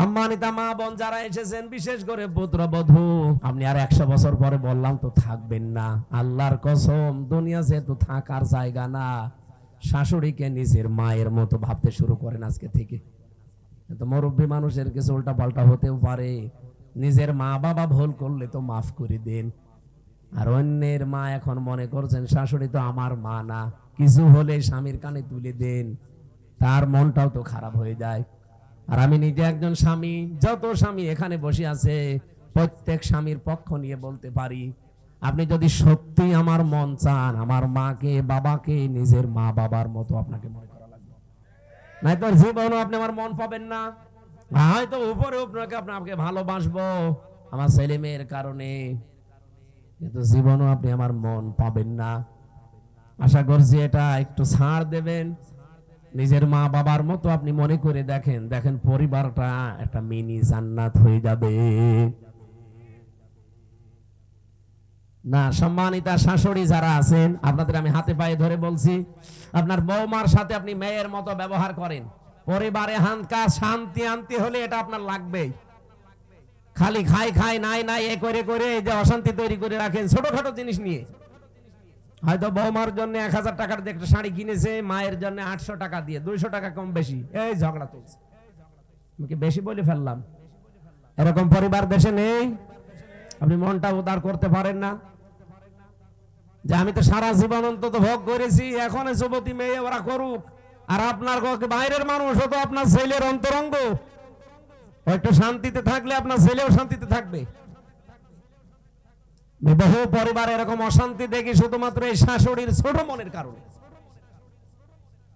সম্মানিতা মা বোন যারা এসেছেন, বিশেষ করে পুত্রবধূ, আপনি আর একশো বছর পরে বললাম তো থাকবেন না। আল্লাহর কসম, দুনিয়া যেহেতু থাকার জায়গা না, শাশুড়িকে নিজের মায়ের মতো ভাবতে শুরু করেন আজকে থেকে। তো মুরব্বী মানুষের কিছু উল্টা পাল্টা হতেও পারে। নিজের মা বাবা ভুল করলে তো মাফ করে দেন। আর অন্যের মা এখন মনে করছেন, শাশুড়ি তো আমার মা না। কিছু হলে স্বামীর কানে তুলে দেন। তার মনটাও তো খারাপ হয়ে যায়। আর আমি নিজে একজন স্বামী, যত স্বামী এখানে বসে আছে, প্রত্যেক স্বামীর পক্ষ নিয়ে বলতে পারি, আপনি যদি সত্যি আমার মন চান, আমার মাকে, বাবাকে, নিজের মা বাবার মতো আপনাকে মনে করা লাগবে। নাই তো জীবনও আপনি আমার মন পাবেন না, হয়তো উপরে আপনাকে আপনাকে ভালোবাসবো, আমার ছেলে মেয়ের কারণে, কিন্তু জীবনও আপনি আমার মন পাবেন না। আশা করছি এটা একটু ছাড় দেবেন। নিজের মা বাবার মতো আপনি মনে করে দেখেন দেখেন পরিবারটা একটা মিনি জান্নাত হয়ে যাবে। না, সম্মানিতা শাশুড়ি যারা আছেন, আপনাদের আমি হাতে পায়ে ধরে বলছি, আপনার বৌমার সাথে আপনি মেয়ের মতো ব্যবহার করেন। পরিবারে হানকা শান্তি আনতে হলে এটা আপনার লাগবেই। খালি খাই খাই নাই নাই এ করে করে যে অশান্তি তৈরি করে রাখেন, ছোটখাটো জিনিস নিয়ে। হয়তো বৌমার জন্য এক হাজার টাকার একটা শাড়ি কিনেছে, মায়ের জন্য আটশো টাকা দিয়ে, দুইশো টাকা কম বেশি। এই ঝগড়া আমি বেশি বলে ফেললাম? এরকম পরিবার দেশে নেই, আপনি মনটা উদার করতে পারেন না। যে আমি তো সারা জীবন অন্তত ভোগ করেছি, এখন যুবতী মেয়ে ওরা করুক। আর আপনার বাইরের মানুষ তো আপনার ছেলের অন্তরঙ্গ। ও একটু শান্তিতে থাকলে আপনার ছেলেও শান্তিতে থাকবে। বহু পরিবার এরকম অশান্তি দেখি শুধুমাত্র এই শাশুড়ির ছোট মনের কারণে।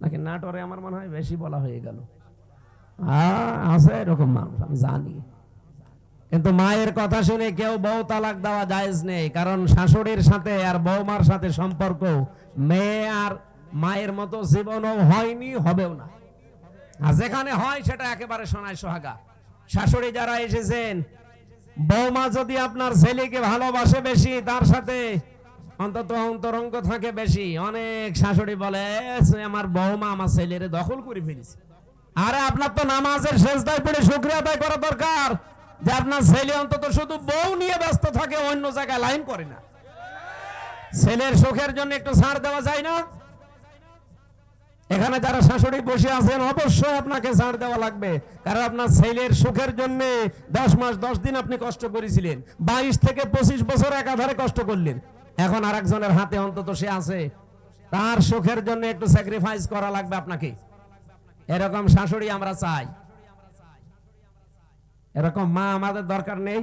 নাকি নাটোরে আমার মনে হয় বেশি বলা হয়ে গেল। আছে এরকম মানুষ, আমি জানি। কিন্তু মায়ের কথা শুনে কেউ বউ তালাক দেওয়া জায়েজ নেই, কারণ শাশুড়ির সাথে আর বৌমার সাথে সম্পর্ক মেয়ে আর মায়ের মতো জীবনও হয়নি, হবেও না। আর যেখানে হয় সেটা একেবারে সোনায় সোহাগা। শাশুড়ি যারা এসেছেন বৌমা যদি আপনার ছেলেকে ভালোবাসে বেশি, তার সাথে অন্তত অন্তরঙ্গ থাকে বেশি। অনেক শাশুড়ি বলে আমার বৌমা আমার ছেলের দখল করে ফেলেছে। আরে, আপনার তো নামাজের শেষদায় পড়ে শুক্রিয়া আদায় করা দরকার যে আপনার ছেলে অন্তত শুধু বউ নিয়ে ব্যস্ত থাকে, অন্য জায়গায় লাইন করে না। ছেলের সুখের জন্য একটু ছাড় দেওয়া যায় না? এখানে যারা শাশুড়ি বসে আছেন, অবশ্যই আপনাকে ছাড় দেওয়া লাগবে। কারণ আপনার ছেলের সুখের জন্য দশ মাস, দশ দিন আপনি কষ্ট করেছিলেন। বাইশ থেকে পঁচিশ বছর একাধারে কষ্ট করলেন। এখন আর একজনের হাতে অন্তত সে আছে। তার সুখের জন্য একটু স্যাক্রিফাইস করা লাগবে আপনাকে। এরকম শাশুড়ি আমরা চাই। এরকম মা আমাদের দরকার নেই।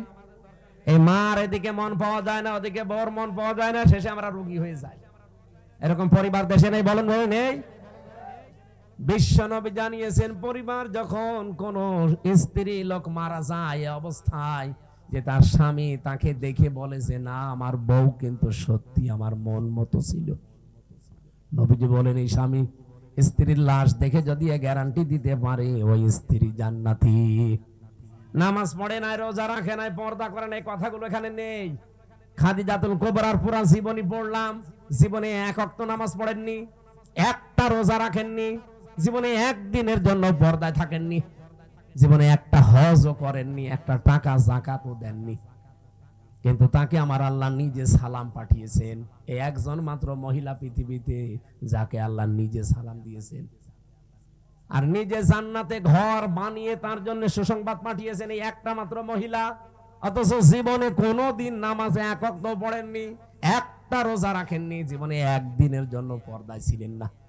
এই মার এদিকে মন পাওয়া যায় না, ওদিকে বর মন পাওয়া যায় না, শেষে আমরা রুগী হয়ে যাই। এরকম পরিবার দেশে নেই, বলেন ভাই নেই। বিশ্বনবী জানিয়েছেন, পরিবার যখন কোন স্ত্রী লোক মারা যায় অবস্থায়, যে তার স্বামী তাকে দেখে বলে যে, না, আমার বউ কিন্তু সত্যি আমার মন মতো ছিল। নবীজি বলেন, এই স্বামী স্ত্রীর লাশ দেখে যদি গ্যারান্টি দিতে পারে, ওই স্ত্রী জান্নাতি। নামাজ পড়ে নাই, রোজা রাখে নাই, পর্দা করে নাই, কথাগুলো এখানে নেই। খাদিজাতুল কোবরার পুরা জীবনী পড়লাম, জীবনে এক অক্ত নামাজ পড়েননি, একটা রোজা রাখেননি জীবনে একদিনের জন্য পর্দায় থাকেননি। জীবনে একটা হজও করেননি, একটা টাকা জাকাতও দেননি। কিন্তু তাকে আমার আল্লাহ নিজে সালাম পাঠিয়েছেন। এই একজন মাত্র মহিলা পৃথিবীতে যাকে আল্লাহ নিজে সালাম দিয়েছেন। আর নিজে জান্নাতে ঘর বানিয়ে তার জন্য সুসংবাদ পাঠিয়েছেন এই একটা মাত্র মহিলা। অথচ জীবনে কোনো দিন নামাজে একক পড়েননি, একটা রোজা রাখেননি। জীবনে একদিনের জন্য পর্দায় ছিলেন না।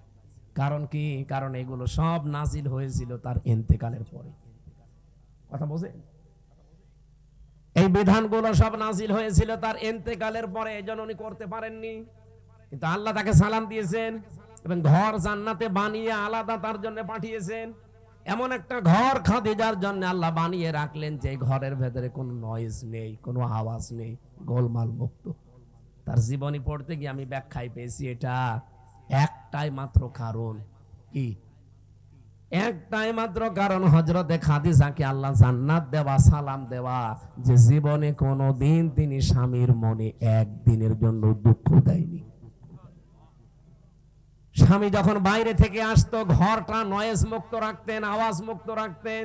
কারণ কি? কারণ এগুলো সব নাজিল হয়েছিল তার এন্তেকালের পরে। কথা বোঝেন এই বিধানগুলো সব নাজিল হয়েছিল তার এন্তেকালের পরে, এজন্য উনি করতে পারেননি। কিন্তু আল্লাহ তাকে সালাম দিয়েছেন এবং ঘর জান্নাতে বানিয়ে আলাদা তার জন্য পাঠিয়েছেন। এমন একটা ঘর খাদিজার জন্য আল্লাহ বানিয়ে রাখলেন যে ঘরের ভেতরে কোনো নয়েজ নেই, কোনো আওয়াজ নেই, গোলমাল মুক্ত। তার জীবনী পড়তে গিয়ে আমি ব্যাখ্যায় পেয়েছি এটা। একটাই মাত্র কারণ কি? একটাই মাত্র কারণ হজরতে খাদিজাকে আল্লাহ জান্নাত দেওয়া, সালাম দেওয়া, যে জীবনে কোনো দিন তিনি স্বামীর মনে একদিনের জন্য দুঃখ দেয়নি। স্বামী যখন বাইরে থেকে আসতো, ঘরটা নয়েজ মুক্ত রাখতেন, আওয়াজ মুক্ত রাখতেন,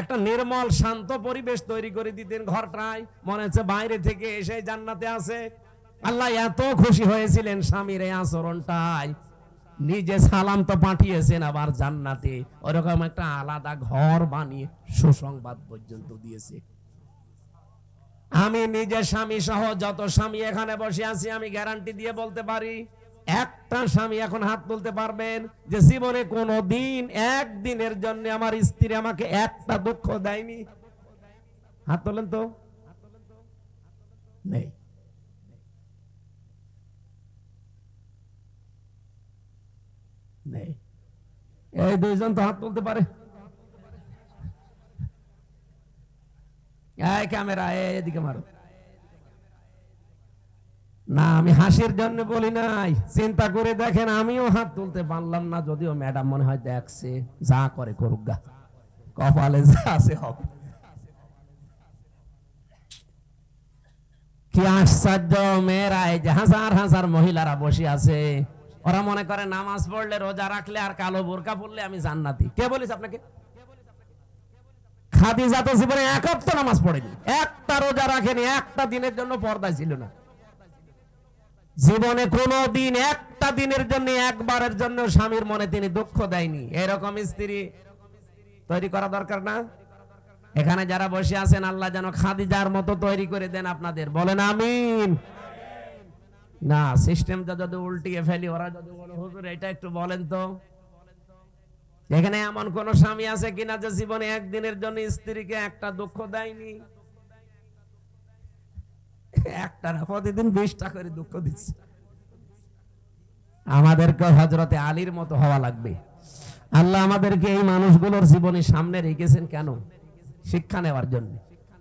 একটা নির্মল, শান্ত পরিবেশ তৈরি করে দিতেন ঘরটায়। মনে হচ্ছে বাইরে থেকে এসে জান্নাতে আছে আল্লাহ এত খুশি হয়েছিলেন স্বামীর এই আচরণটাই নিজে সালাম তো পাঠিয়েছেন, আবার জান্নাতে। ওরকম একটা আলাদা ঘর বানিয়ে সুসংবাদ পর্যন্ত দিয়েছে। আমি নিজে স্বামী সহ যত স্বামী এখানে বসে আছি, আমি গ্যারান্টি দিয়ে বলতে পারি, একটা স্বামী এখন হাত তুলতে পারবেন যে জীবনে কোনো দিন একদিনের জন্য আমার স্ত্রী আমাকে একটা দুঃখ দেয়নি। হাত তোলেন তো? নেই। নেই। এই দুইজন তো হাত তুলতে পারে। ক্যামেরা এদিকে মারো। না আমি হাসির জন্য বলি নাই। চিন্তা করে দেখেন আমিও হাত তুলতে পারলাম না যদিও ম্যাডাম মনে হয় দেখছে যা করে করুক গা। কপালে যা আছে হবে। কি আশ্চর্য মেয়েরা এই যে হাজার হাজার মহিলারা বসে আছে। ওরা মনে করে নামাজ পড়লে রোজা রাখলে আর কালো বোরকা পড়লে আমি জান্নাতি। কে বলিস আপনাকে? খাদিজা তো জীবনে এক হপ্তাহ নামাজ পড়েনি। একটা রোজা রাখেনি, একটা দিনের জন্য পর্দা ছিল না। জীবনে কোনো দিন একটা দিনের জন্য, একবারের জন্য স্বামীর মনে তিনি দুঃখ দেয়নি। এরকম স্ত্রী তৈরি করা দরকার না। এখানে যারা বসে আছেন, আল্লাহ যেন খাদিজার মতো তৈরি করে দেন আপনাদের। বলেন আমিন। না সিস্টেমটা যদি উল্টিয়ে ফেলি, ওরা যদি বলে, হুজুর, এটা একটু বলেন তো। এখানে এমন কোন স্বামী আছে কিনা যে জীবনে একদিনের জন্য স্ত্রীকে একটা দুঃখ দেয়নি? একটা প্রতিদিন বিশটা করে দুঃখ দিচ্ছে। আমাদেরকে হজরতে আলীর মতো হওয়া লাগবে। আল্লাহ আমাদেরকে এই মানুষগুলোর জীবনে সামনে রেখেছেন কেন? শিক্ষা নেওয়ার জন্য।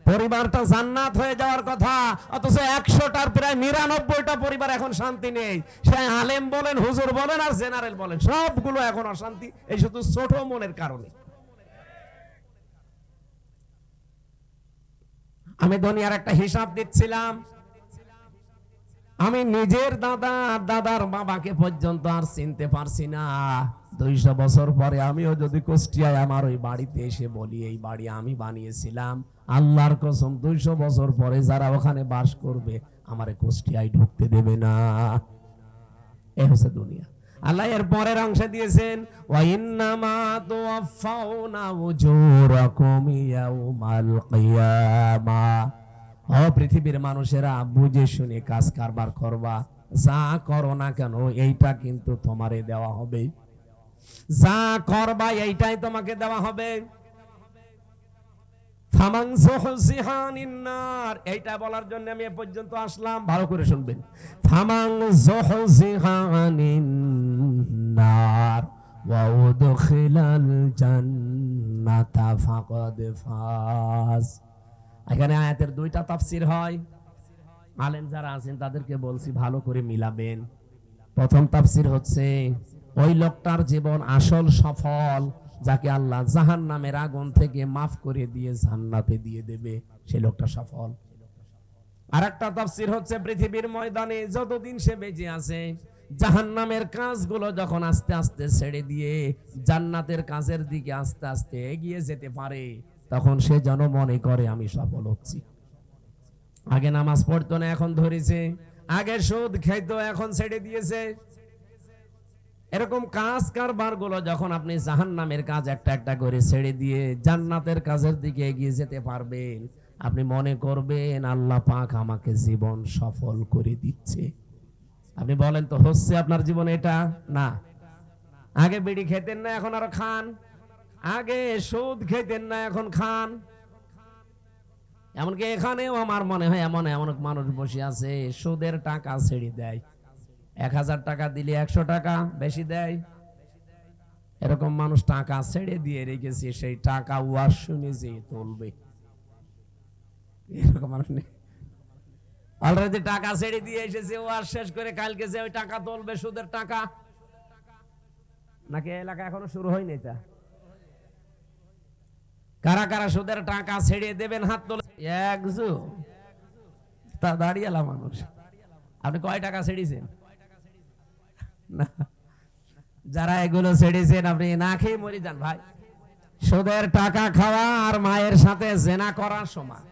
পরিবারটা জান্নাত হয়ে যাওয়ার কথা, অথচ একশোটার প্রায় নিরানব্বইটা পরিবার এখন শান্তি নেই। সে আলেম বলেন, হুজুর বলেন, আর জেনারেল বলেন, সবগুলো এখন অশান্তি, এই শুধু ছোট মনের কারণে। আমি দুনিয়ার একটা হিসাব দিচ্ছিলাম। আমি নিজের দাদা দাদার বাবাকে পর্যন্ত আর চিনতে পারছি না। দুইশো বছর পরে আমিও যদি কুষ্টিয়ায় আমার ওই বাড়িতে এসে বলি, এই বাড়ি আমি বানিয়েছিলাম। আল্লাহর কসম দুইশো বছর পরে যারা ওখানে বাস করবে, আমারে কুষ্টিয়ায় ঢুকতে দেবে না। এ হচ্ছে দুনিয়া। আল্লাহ এর পরের অংশে দিয়েছেন, ওয়াইন্নামা পৃথিবীর মানুষেরা, বুঝে শুনে কাজ কারবার করবা। যা করো না কেন, এইটা কিন্তু তোমারে দেওয়া হবে। যা করবা, এইটাই তোমাকে দেওয়া হবে। এইটা বলার জন্য আমি এ পর্যন্ত আসলাম। ভালো করে শুনবেন। ফামান জহজিহানিন নার ওয়া উদখিলাল জান্নাতা ফাকাদ ফাজ। এখানে আয়াতের দুইটা তাফসীর হয়। আলেম যারা আছেন, তাদেরকে বলছি ভালো করে মিলাবেন। প্রথম তাফসীর হচ্ছে, ওই লোকটার জীবন আসল সফল যাকে আল্লাহ জাহান নামের আগুন থেকে মাফ করে দিয়ে জান্নাতে দিয়ে দেবে, সে লোকটা সফল। আর একটা তাফসীর হচ্ছে পৃথিবীর ময়দানে যতদিন সে বেঁচে আছে জাহান নামের কাজগুলো যখন আস্তে আস্তে ছেড়ে দিয়ে জান্নাতের কাজের দিকে আস্তে আস্তে এগিয়ে যেতে পারে, তখন সে যেন মনে করে, আমি সফল হচ্ছি। আগে নামাজ পড়তো না, এখন ধরেছে। আগে সুদ খাইতো, এখন ছেড়ে দিয়েছে। এরকম কাজ কারবারগুলো যখন আপনি জাহান নামের কাজ একটা একটা করে ছেড়ে দিয়ে জান্নাতের কাজের দিকে এগিয়ে যেতে পারবেন, আপনি মনে করবেন আল্লাহ পাক আমাকে জীবন সফল করে দিচ্ছে। আপনি বলেন তো, হচ্ছে আপনার জীবন এটা? না। আগে বিড়ি খেতেন না, এখন আরও খান। আগে সুদ খেতেন না, এখন খান। এমনকি এখানেও আমার মনে হয় এমন এমন মানুষ বসে আছে, সুদের টাকা ছেড়ে দেয়। এক হাজার টাকা দিলে একশো টাকা বেশি দেয়। এরকম মানুষ টাকা ছেড়ে দিয়ে রেখেছে, সেই টাকা ওয়ার শুনে যে তুলবে। এরকম মানুষ নেই। অলরেডি টাকা ছেড়ে দিয়ে এসেছে ওয়ার শেষ করে কালকে যে ওই টাকা তুলবে, সুদের টাকা। নাকি এলাকা এখনও শুরু হয়নি এটা? কারা কারা সুদের টাকা ছেড়ে দেবেন, হাত তোলে। একজু তা দাঁড়িয়ে মানুষ। আপনি কয় টাকা ছেড়েছেন? যারা এগুলো ছেড়েছেন, আপনি না খেয়ে মরে যান ভাই। সুদের টাকা খাওয়া আর মায়ের সাথে জেনা করা সমান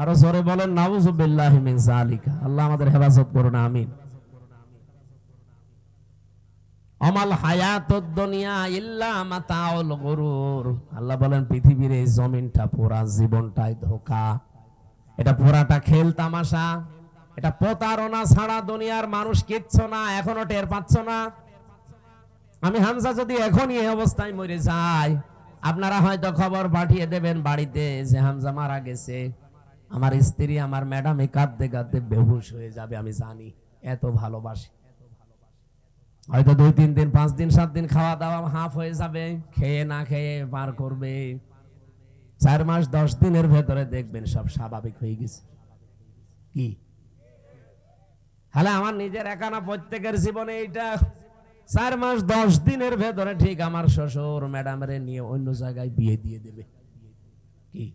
আরও জোরে বলেন নাউজুবিল্লাহি মিন জালিকা আল্লাহ আমাদের হেফাজত করুন, আমিন। অমাল আল্লাহ বলেন, পৃথিবীর এই জমিনটা পুরা জীবনটাই ধোকা। এটা পুরাটা খেল তামাশা। এটা প্রতারণা ছাড়া দুনিয়ার মানুষ কিচ্ছু না, এখনও টের পাচ্ছ না? আমি হামজা যদি এখনই এই অবস্থায় মরে যাই আপনারা হয়তো খবর পাঠিয়ে দেবেন বাড়িতে যে হামজা মারা গেছে। আমার স্ত্রী আমার ম্যাডামে কাঁদতে কাঁদতে বেহুশ হয়ে যাবে, আমি জানি, এত ভালোবাসি। হয়তো দুই তিন দিন, পাঁচ দিন, সাত দিন খাওয়া দাওয়া হাফ হয়ে যাবে, খেয়ে না খেয়ে পার করবে। চার মাস, দশ দিনের ভেতরে দেখবেন সব স্বাভাবিক হয়ে গেছে। কি? হ্যাঁ আমার নিজের একানা প্রত্যেকের জীবনে এইটা। চার মাস, দশ দিনের ভেতরে ঠিক আমার শ্বশুর ম্যাডামের নিয়ে অন্য জায়গায় বিয়ে দিয়ে দেবে। কি?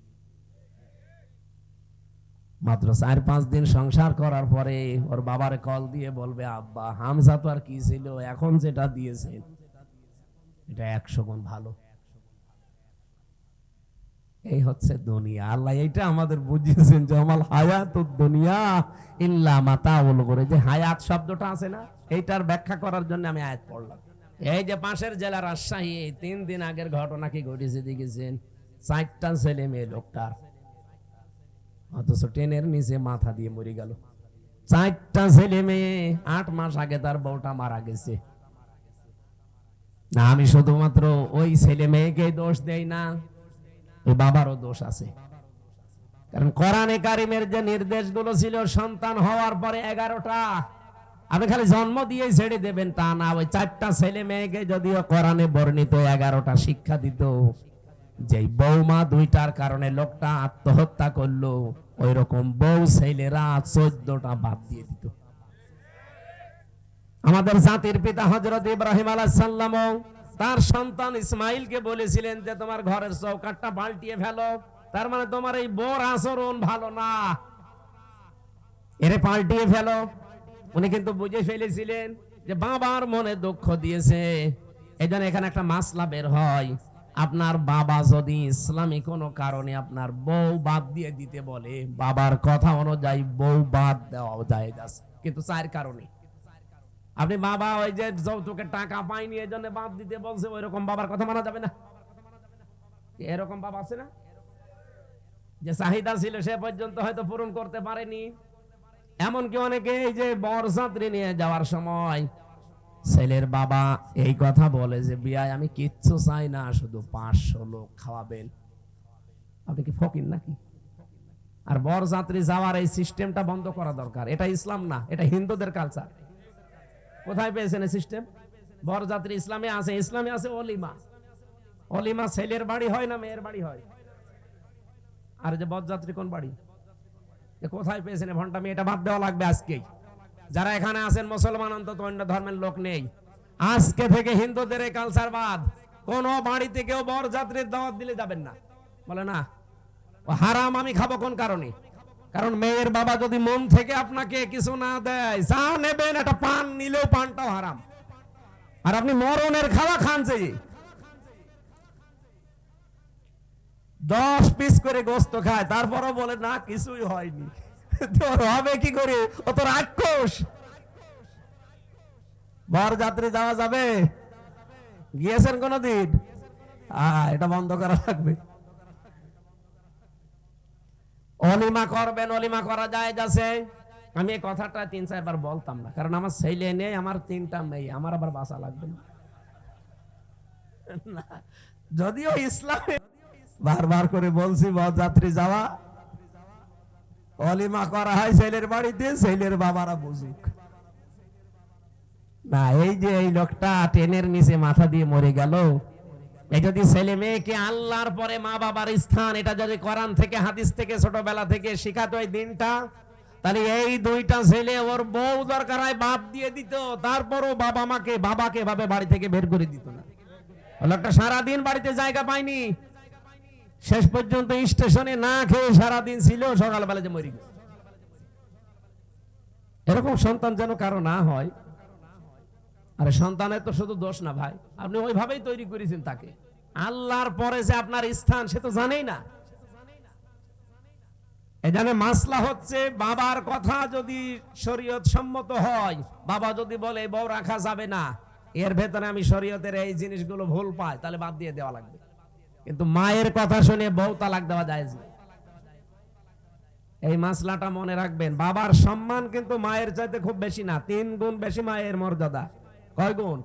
মাত্র চার পাঁচ দিন সংসার করার পরে ওর বাবার কল দিয়ে বলবে, আব্বা, হামজা তো আর কি ছিল? এখন যেটা দিয়েছেন, এটা একশো গুণ ভালো। এই হচ্ছে দুনিয়া। আল্লাহ এইটা আমাদের বুঝিয়েছেন আমার হায়াত দুনিয়া ইল্লা মাতা করে যে হায়াত শব্দটা আছে না, এইটার ব্যাখ্যা করার জন্য আমি আয়াত পড়লাম। এই যে পাশের জেলা রাজশাহী, এই তিন দিন আগের ঘটনা কি ঘটেছে দেখেছেন? চারটা ছেলে মেয়ে লোকটার। অথচ ট্রেনের নিচে মাথা দিয়ে মরে গেল। চারটা ছেলে মেয়ে আট মাস আগে তার বউটা মারা গেছে। না, আমি শুধুমাত্র ওই ছেলে মেয়েকে দোষ দেই না ওই বাবারও দোষ আছে। কারণ কোরআনে কারিমের যে নির্দেশগুলো ছিল সন্তান হওয়ার পরে এগারোটা আপনি খালি জন্ম দিয়ে ছেড়ে দেবেন তা না। ওই চারটা ছেলে মেয়েকে যদিও কোরআনে বর্ণিত এগারোটা শিক্ষা দিত যে বৌমা দুইটার কারণে লোকটা আত্মহত্যা করল ওই রকম বউ ছেলেরা চোদ্দটা বাদ দিয়ে দিত। আমাদের জাতির পিতা হজরত ইব্রাহিম আলাহ সাল্লাম তার সন্তান ইসমাইলকে বলেছিলেন যে, তোমার ঘরের চৌকাটটা পাল্টিয়ে ফেলো। তার মানে তোমার এই বোর আচরণ ভালো না। এরে পাল্টিয়ে ফেলো। উনি কিন্তু বুঝে ফেলেছিলেন যে, বাবার মনে দুঃখ দিয়েছে। এই এখানে একটা মাসলা বের হয়। আপনার বাবা যদি ইসলামী কোনো কারণে আপনার বউ বাদ দিয়ে দিতে বলে, বাবার কথা অনুযায়ী বউ বাদ দেওয়া যায় কিন্তু চার কারণে। আপনি বাবা ওই যে যৌতুকের টাকা পাইনি এই জন্য বাদ দিতে বলছে ওই রকম বাবার কথা মানা যাবে না। এরকম বাবা আছে না? যে চাহিদা ছিল সে পর্যন্ত হয়তো পূরণ করতে পারেনি। এমনকি অনেকে এই যে বরযাত্রী নিয়ে যাওয়ার সময় ছেলের বাবা এই কথা বলে যে, বিয়ায় আমি কিচ্ছু চাই না, শুধু পাঁচশো লোক খাওয়াবেন। আপনি কি ফকির নাকি? আর বরযাত্রী যাওয়ার এই সিস্টেমটা বন্ধ করা দরকার। এটা ইসলাম না, এটা হিন্দুদের কালচার কোথায় পেয়েছেন সিস্টেম বরযাত্রী ইসলামে আছে ইসলামে আছে অলিমা। অলিমা ছেলের বাড়ি হয় না মেয়ের বাড়ি হয়? আর যে বরযাত্রী কোন বাড়ি? কোথায় পেয়েছেন ঘণ্টা? মেয়েটা বাদ দেওয়া লাগবে আজকেই। যারা এখানে আছেন মুসলমান, অন্তত অন্য ধর্মের লোক নেই। আজকে থেকে হিন্দুদের এই কালচার বাদ। কোন বাড়িতে কেউ বরযাত্রীর দাওয়াত দিলে যাবেন না। বলে না হারাম আমি খাব কোন কারণে? কারণ মেয়ের বাবা যদি মন থেকে আপনাকে কিছু না দেয়, যা নেবেন একটা পান, নিলেও পানটাও হারাম। আর আপনি মরণের খাওয়া খান যে। দশ পিস করে গোস্ত খায়, তারপরও বলে, না, কিছুই হয়নি। তোর হবে কি করে? ও তো রাক্ষস। বরযাত্রী যাওয়া যাবে? গিয়েছেন কোনদিন? আহ, এটা বন্ধ করা লাগবে। অলিমা করবেন, অলিমা করা যায় যাচ্ছে। আমি এই কথাটা তিন, চারবার বলতাম না, কারণ আমার ছেলে নেই, আমার তিনটা মেয়ে, আমার আবার বাসা লাগবে না। যদিও ইসলামে বারবার করে বলছি যাত্রী যাওয়া। অলিমা করা হয় ছেলের বাড়িতে, ছেলের বাবারা বুঝুক। না, এই যে এই লোকটা ট্রেনের নিচে মাথা দিয়ে মরে গেল যদি ছেলে মেয়েকে আল্লাহর পরে মা বাবার স্থান, এটা যদি কোরআন থেকে, হাদিস থেকে, ছোটবেলা থেকে শিখাতো এই দিনটা, তাহলে এই দুইটা ছেলে ওর বউ দরকার হয় বাদ দিয়ে দিত, তারপরও বাবা মাকে, বাবাকে ভাবে বাড়ি থেকে বের করে দিত না। লোকটা সারাদিন বাড়িতে জায়গা পায়নি। শেষ পর্যন্ত স্টেশনে না খেয়ে সারাদিন ছিল, সকালবেলা যে মরি এরকম সন্তান যেন কারও না হয় আরে সন্তানের তো শুধু দোষ না ভাই। আপনি ওইভাবেই তৈরি করেছেন তাকে। আল্লাহর পরে যে আপনার স্থান, সে তো জানেই না। এখানে মাসলা হচ্ছে, বাবার কথা যদি শরীয়ত সম্মত হয়, বাবা যদি বলে বউ রাখা যাবে না। এর ভেতরে আমি শরীয়তের এই জিনিসগুলো ভুল পাই, তাহলে বাদ দিয়ে দেওয়া লাগবে। কিন্তু মায়ের কথা শুনে বউ তালাক দেওয়া যায় না। এই মাসলাটা মনে রাখবেন, বাবার সম্মান কিন্তু মায়ের চাইতে খুব বেশি না, তিন গুণ বেশি মায়ের মর্যাদা। কয় গুণ